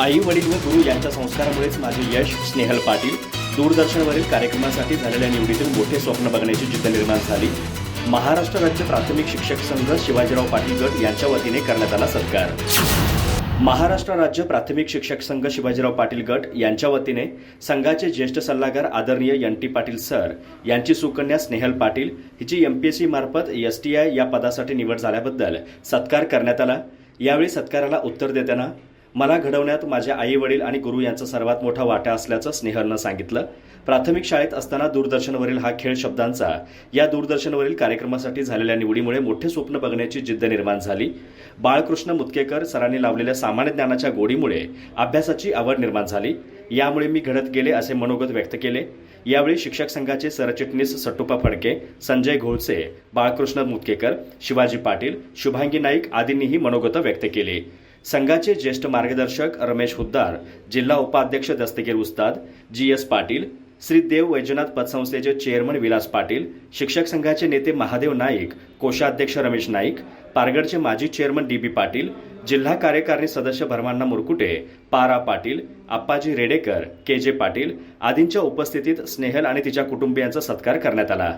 आई वडील व गुरु यांच्या संस्कारामुळेच माझे यश स्नेहल पाटील दूरदर्शनवरील कार्यक्रमासाठी झालेल्या निवडीतून मोठे स्वप्न बघण्याची जिद्द निर्माण झाली. महाराष्ट्र राज्य प्राथमिक शिक्षक संघ शिवाजीराव पाटील गट यांच्या वतीने करण्यात आला सत्कार. महाराष्ट्र राज्य प्राथमिक शिक्षक संघ शिवाजीराव पाटील गट यांच्या वतीने संघाचे ज्येष्ठ सल्लागार आदरणीय एन टी पाटील सर यांची सुकन्या स्नेहल पाटील हिची एम पी ए मार्फत एस टी आय या पदासाठी निवड झाल्याबद्दल सत्कार करण्यात आला. यावेळी सत्काराला उत्तर देताना मला घडवण्यात माझ्या आई वडील आणि गुरु यांचा सर्वात मोठा वाटा असल्याचं स्नेहलनं सांगितलं. प्राथमिक शाळेत असताना दूरदर्शनवरील हा खेळ शब्दांचा या दूरदर्शनवरील कार्यक्रमासाठी झालेल्या निवडीमुळे मोठे स्वप्न बघण्याची जिद्द निर्माण झाली. बाळकृष्ण मुतकेकर सरांनी लावलेल्या सामान्य ज्ञानाच्या गोडीमुळे अभ्यासाची आवड निर्माण झाली. यामुळे मी घडत गेले असे मनोगत व्यक्त केले. यावेळी शिक्षक संघाचे सरचिटणीस सट्टुपा फडके संजय घोळसे बाळकृष्ण मुतकेकर शिवाजी पाटील शुभांगी नाईक आदींनीही मनोगत व्यक्त केली. संघाचे ज्येष्ठ मार्गदर्शक रमेश हुद्दार जिल्हा उपाध्यक्ष दस्तगीर उस्ताद जी एस पाटील श्री देव वैजनाथ पतसंस्थेचे चेअरमन विलास पाटील शिक्षक संघाचे नेते महादेव नाईक कोषाध्यक्ष रमेश नाईक पारगडचे माजी चेअरमन डी बी पाटील जिल्हा कार्यकारिणी सदस्य भरमान्ना मुरकुटे पारा पाटील आप्पाजी रेडेकर के जे पाटील आदींच्या उपस्थितीत स्नेहल आणि तिच्या कुटुंबियांचा सत्कार करण्यात आला.